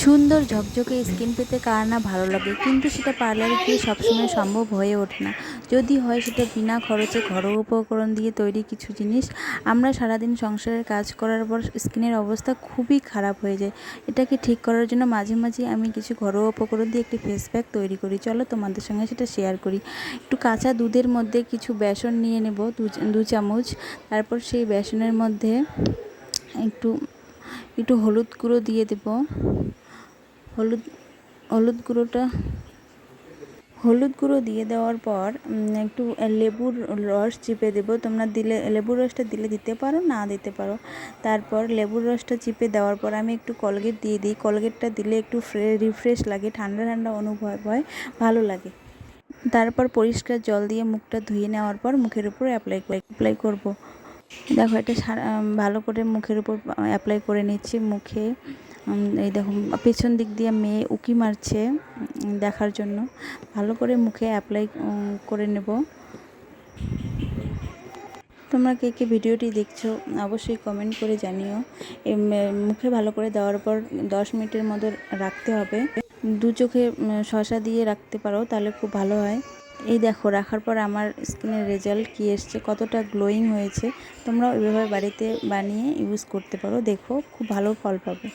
সুন্দর ঝকঝকে স্কিন পেতে কার না ভালো লাগে? কিন্তু সেটা পার্লারে গিয়ে সবসময় সম্ভব হয়ে ওঠে না। যদি হয় সেটা বিনা খরচে ঘরোয়া উপকরণ দিয়ে তৈরি কিছু জিনিস। আমরা সারাদিন সংসারের কাজ করার পর স্কিনের অবস্থা খুবই খারাপ হয়ে যায়। এটাকে ঠিক করার জন্য মাঝে মাঝে আমি কিছু ঘরোয়া উপকরণ দিয়ে একটি ফেস প্যাক তৈরি করি। চলো তোমাদের সঙ্গে সেটা শেয়ার করি। একটু কাঁচা দুধের মধ্যে কিছু বেসন নিয়ে নেব দু চামচ। তারপর সেই বেসনের মধ্যে একটু একটু হলুদ গুঁড়ো দিয়ে দেব। হলুদ হলুদ গুঁড়োটা, হলুদ গুঁড়ো দিয়ে দেওয়ার পর একটু লেবুর রস চিপে দেবো। তোমরা দিলে, লেবুর রসটা দিলে দিতে পারো, না দিতে পারো। তারপর লেবুর রসটা চিপে দেওয়ার পর আমি একটু কলগেট দিয়ে দিই। কলগেটটা দিলে একটু রিফ্রেশ লাগে, ঠান্ডা ঠান্ডা অনুভব হয়, ভালো লাগে। তারপর পরিষ্কার জল দিয়ে মুখটা ধুয়ে নেওয়ার পর মুখের উপর অ্যাপ্লাই অ্যাপ্লাই করব। দেখো এটা ভালো করে মুখের উপর অ্যাপ্লাই করে নিচ্ছি। মুখে এই দেখো পেছন দিক দিয়ে মেয়ে উকি মারছে দেখার জন্য। ভালো করে মুখে অ্যাপ্লাই করে নেব। তোমরা কে কে ভিডিওটি দেখছ, অবশ্যই কমেন্ট করে জানিও। মুখে ভালো করে দেওয়ার পর দশ মিনিটের মতো রাখতে হবে। দু চোখে শশা দিয়ে রাখতে পারো, তাহলে খুব ভালো হয়। এই দেখো, রাখার পর আমার স্কিনের রেজাল্ট কী এসছে, কতটা গ্লোয়িং হয়েছে তোমরা এভাবে বাড়িতে বানিয়ে ইউজ করতে পারো। দেখো, খুব ভালো ফল পাবে।